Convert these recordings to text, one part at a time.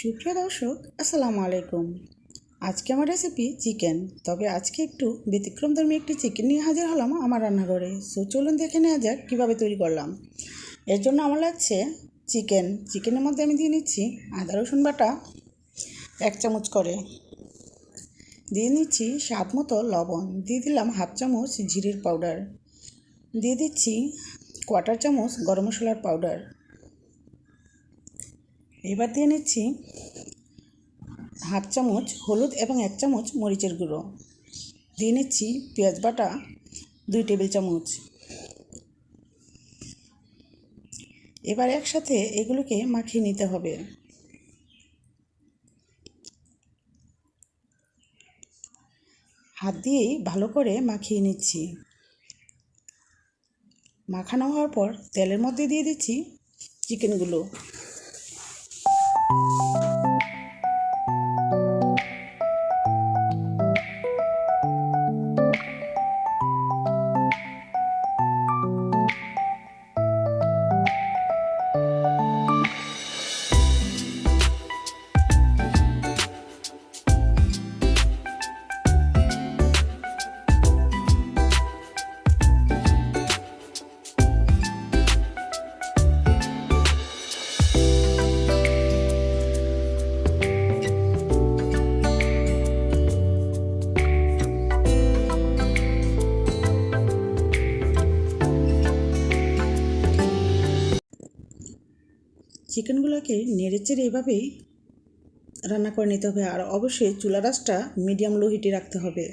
সুপ্রিয় দর্শক, আসসালামু আলাইকুম। আজকে আমার রেসিপি চিকেন তবে আজকে একটু ব্যতিক্রমধর্মী একটি চিকেন নিয়ে হাজির হলাম আমার রান্নাঘরে। সো চলুন দেখে নেওয়া যাক কীভাবে তৈরি করলাম। এর জন্য আমার লাগছে চিকেন চিকেনের মধ্যে আমি দিয়ে নিচ্ছি আদা, রসুন বাটা, এক চামচ করে। দিয়ে নিচ্ছি স্বাদ মতো লবণ। দিয়ে দিলাম হাফ চামচ জিরের পাউডার দিয়ে দিচ্ছি কোয়াটার চামচ গরম মশলার পাউডার এবার দিয়ে নিচ্ছি হাফ চামচ হলুদ এবং এক চামচ মরিচের গুঁড়ো। দিয়ে নিচ্ছি পেঁয়াজ বাটা দুই টেবিল চামচ। এবার একসাথে এগুলোকে মাখিয়ে নিতে হবে। হাত দিয়েই ভালো করে মাখিয়ে নিচ্ছি। মাখানো হওয়ার পর তেলের মধ্যে দিয়ে দিচ্ছি চিকেনগুলো। you চিকেনগুলোকে নেড়েচেড়ে এভাবেই রান্না করে নিতে হবে। আর অবশ্যই চুলা রাসটা মিডিয়াম লো হিটে রাখতে হবে।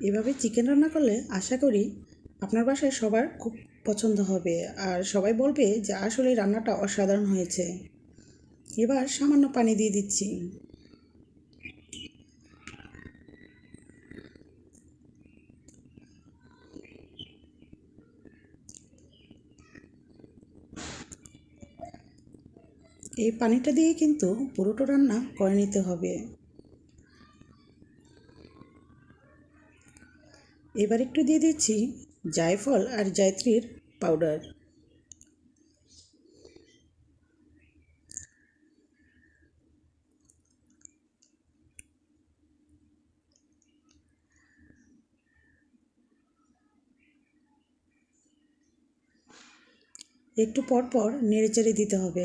এভাবে চিকেন রান্না করলে আশা করি আপনার বাসায় সবার খুব পছন্দ হবে। আর সবাই বলবে যে আসলে রান্নাটা অসাধারণ হয়েছে। এবার সামান্য পানি দিয়ে দিচ্ছি। এই পানিটা দিয়ে কিন্তু পুরোটা রান্না করে নিতে হবে। এবার একটু দিয়ে দিচ্ছি জায়ফল আর জায়ত্রীর পাউডার। একটু পর পর নেড়েচেড়ে দিতে হবে।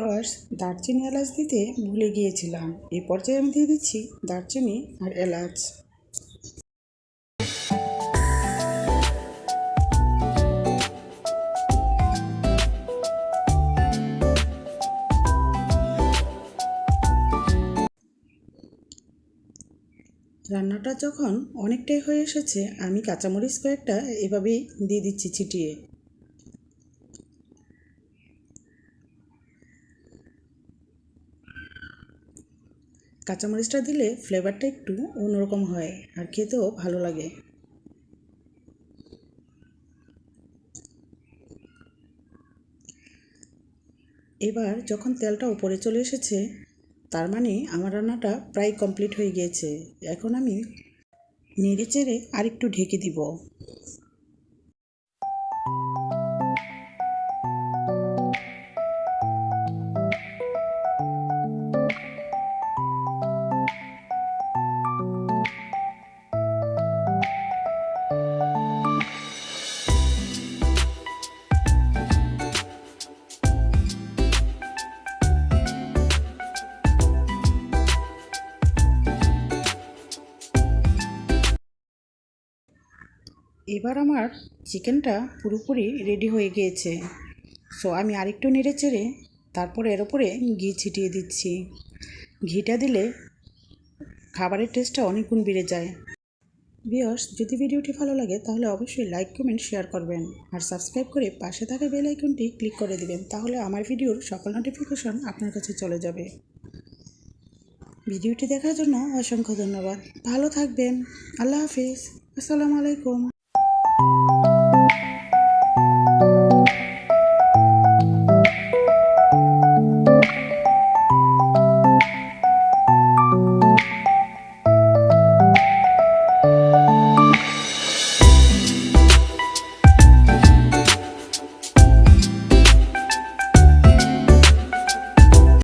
ভিওয়ার্স দারচিনি এলাচ দিতে ভুলে গিয়েছিলাম। এই পর্যায়ে আমি দিয়ে দিচ্ছি দারচিনি আর এলাচ। রান্নাটা যখন অনেকটাই হয়ে এসেছে, আমি কাঁচামরিচ কয়েকটা এভাবেই দিয়ে দিচ্ছি ছিটিয়ে। কাঁচামরিচটা দিলে ফ্লেভারটা একটু অন্যরকম হয় আর খেতেও ভালো লাগে। এবার যখন তেলটা উপরে চলে এসেছে, তার মানে আমার রান্নাটা প্রায় কমপ্লিট হয়ে গিয়েছে। এখন আমি নেড়ে চেড়ে আরেকটু ঢেকে দিব। এবার আমার চিকেনটা পুরোপুরি রেডি হয়ে গিয়েছে। সো আমি আরেকটু নেড়ে চেড়ে তারপরে এর ওপরে ঘি ছিটিয়ে দিচ্ছি। ঘিটা দিলে খাবারের টেস্টটা অনেক গুণ বেড়ে যায়। বিয়স যদি ভিডিওটি ভালো লাগে, তাহলে অবশ্যই লাইক কমেন্ট শেয়ার করবেন। আর সাবস্ক্রাইব করে পাশে থাকা বেল আইকনটি ক্লিক করে দিবেন, তাহলে আমার ভিডিওর সকল নোটিফিকেশন আপনার কাছে চলে যাবে। ভিডিওটি দেখার জন্য অসংখ্য ধন্যবাদ। ভালো থাকবেন। আল্লাহ হাফিজ। আসসালামু আলাইকুম। you